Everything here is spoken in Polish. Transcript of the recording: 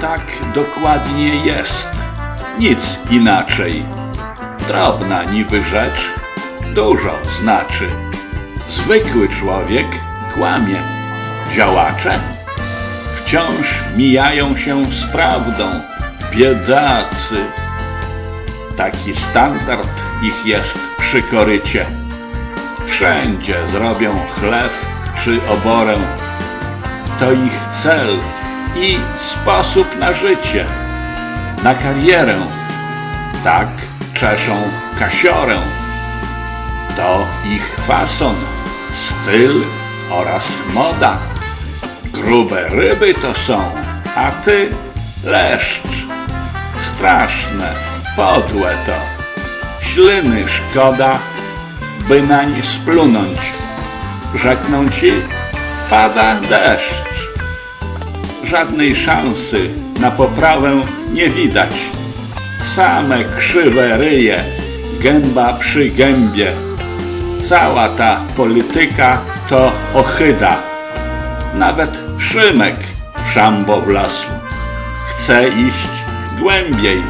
Tak dokładnie jest. Nic inaczej. Drobna niby rzecz dużo znaczy. Zwykły człowiek kłamie. Działacze wciąż mijają się z prawdą. Biedacy. Taki standard ich jest przy korycie. Wszędzie zrobią chlew czy oborę. To ich cel i sposób na życie, na karierę. Tak czeszą kasiorę. To ich fason, styl oraz moda. Grube ryby to są, a ty leszcz. Straszne, podłe to. Śliny szkoda, by nań splunąć. Rzekną ci, pada deszcz. Żadnej szansy na poprawę nie widać. Same krzywe ryje, gęba przy gębie. Cała ta polityka to ochyda. Nawet Szymek w szambo wlasł. Chce iść głębiej